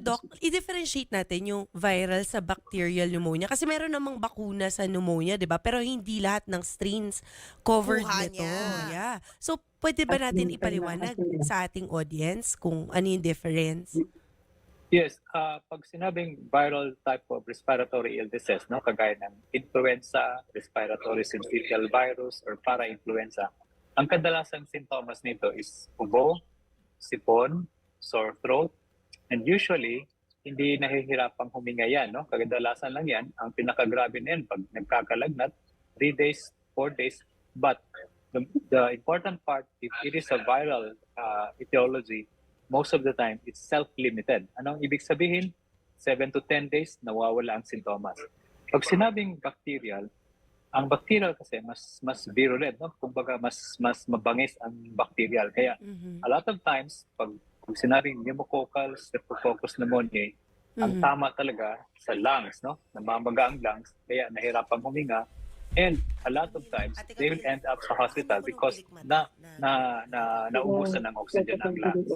Doc, i-differentiate natin yung viral sa bacterial pneumonia. Kasi meron namang bakuna sa pneumonia, di ba? Pero hindi lahat ng strains covered Kuha nito. niya. Yeah. So, pwede ba At natin ipaliwanag na- sa ating audience kung ano yung difference? Yes, uh, pag sinabing viral type of respiratory illnesses, no, kagaya ng influenza, respiratory syncytial virus, or para-influenza, ang kadalasang sintomas nito is ubo, sipon, sore throat, and usually, hindi nahihirapang huminga yan. No? Kagdalasan lang yan. Ang pinakagrabe na yan, pag nagkakalagnat, 3 days, 4 days. But the, the important part, if it is a viral uh, etiology, most of the time, it's self-limited. Anong ibig sabihin? 7 to 10 days, nawawala ang sintomas. Pag sinabing bacterial, ang bacterial kasi mas mas virulent, no? Kumbaga mas mas mabangis ang bacterial. Kaya Mhm. a lot of times, pag, pag sinabing pneumococcal streptococcus pneumoniae, ang Mhm. tama talaga sa lungs, no? Namamaga ang lungs, kaya nahirapang huminga. And a lot of times, Ate they will end up sa hospital ano mo because na na na naubusan ng oxygen ang lungs.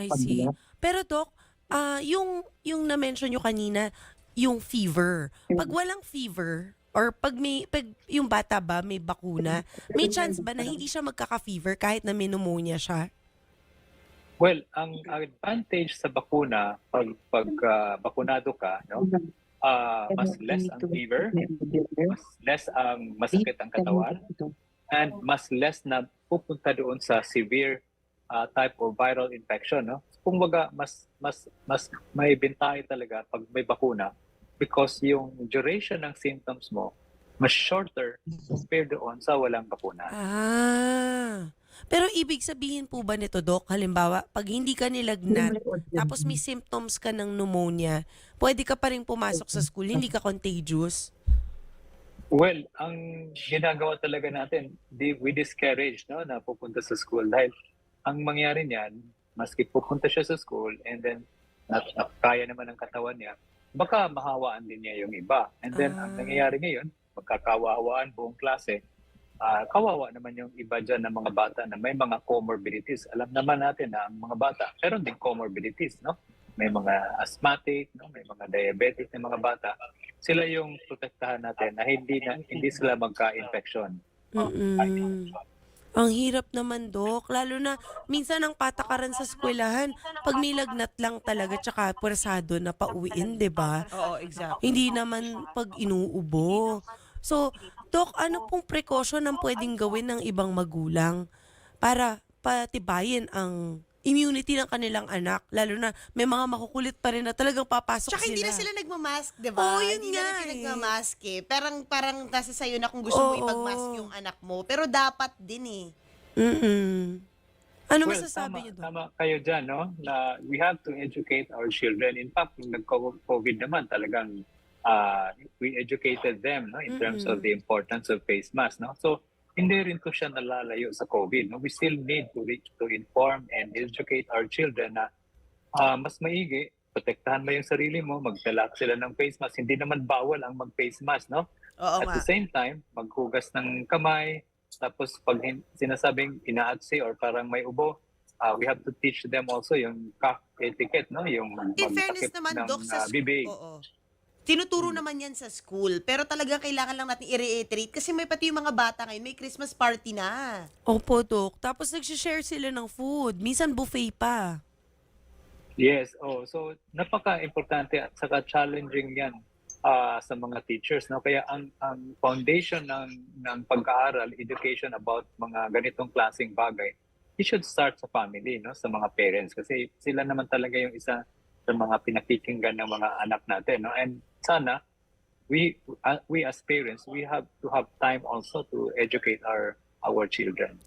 I see. Pero Doc, ah yung, yung na-mention nyo kanina, yung fever. Pag walang fever, or pag may pag yung bata ba may bakuna, may chance ba na hindi siya magkaka-fever kahit na may pneumonia siya? Well, ang advantage sa bakuna pag pag ah, bakunado ka, no? ah, mas less ang fever, mas less ang masakit ang katawan, and mas less na pupunta doon sa severe uh, type of viral infection no kumbaga mas mas mas may bintay talaga pag may bakuna because yung duration ng symptoms mo mas shorter compared doon sa walang bakuna. Ah. Pero ibig sabihin po ba nito, Doc, halimbawa, pag hindi ka nilagnat, tapos may symptoms ka ng pneumonia, pwede ka pa rin pumasok sa school, hindi ka contagious? Well, ang ginagawa talaga natin, di, we discourage no, na pupunta sa school dahil ang mangyari niyan, maski pupunta siya sa school and then na, na, kaya naman ang katawan niya, baka mahawaan din niya yung iba. And then ang Ah. nangyayari ngayon, magkakawawaan buong klase, ah, kawawa naman yung iba dyan ng mga bata na may mga comorbidities. Alam naman natin na ang mga bata, meron din comorbidities, no? May mga asthmatic, no? may mga diabetic na mga bata. Sila yung protektahan natin na hindi na hindi sila magka-infection. Mm-mm. Ang hirap naman, Doc. Lalo na, minsan ang patakaran sa eskwelahan, pag may lagnat lang talaga, tsaka pwersado na pauwiin, di ba? Oo, exactly. Hindi naman pag inuubo. So, Doc, ano pong precaution ang pwedeng gawin ng ibang magulang para patibayin ang immunity ng kanilang anak? Lalo na may mga makukulit pa rin na talagang papasok Tsaka sila. hindi na sila nagmamask, di ba? Oo, yun hindi nga na sila eh. nagmamask eh. Parang, parang nasa sa'yo na kung gusto mo Oo. ipagmask yung anak mo. Pero dapat din eh. Mm-mm. Ano Well, masasabi tama, niyo, Doc? tama kayo dyan, no? Na we have to educate our children. In fact, nung nag-COVID naman, talagang uh, we educated them no, in terms Mm-mm. of the importance of face mask. No? So, hindi rin to siya nalalayo sa COVID. No? We still need to reach to inform and educate our children na ah, mas maigi, protektahan mo yung sarili mo, magdala sila ng face mask. Hindi naman bawal ang mag-face mask, no? Oo At nga. the same time, maghugas ng kamay, tapos pag hin- sinasabing inaatsi or parang may ubo, uh, we have to teach them also yung cough etiquette, no? Yung In fairness naman, ng, Doc, sa uh, bibig. Oo. Tinuturo naman yan sa school. Pero talagang kailangan lang natin i-reiterate kasi may pati yung mga bata ngayon, may Christmas party na. Opo, Doc. Tapos nagsishare sila ng food. Minsan buffet pa. Yes, oh, so napaka-importante at saka challenging 'yan ah, sa mga teachers, no? Kaya ang ang foundation ng ng pag-aaral, education about mga ganitong klaseng bagay, it should start sa family, no? Sa mga parents kasi sila naman talaga yung isa sa mga pinakikinggan ng mga anak natin, no? And sana we uh, we as parents, we have to have time also to educate our our children.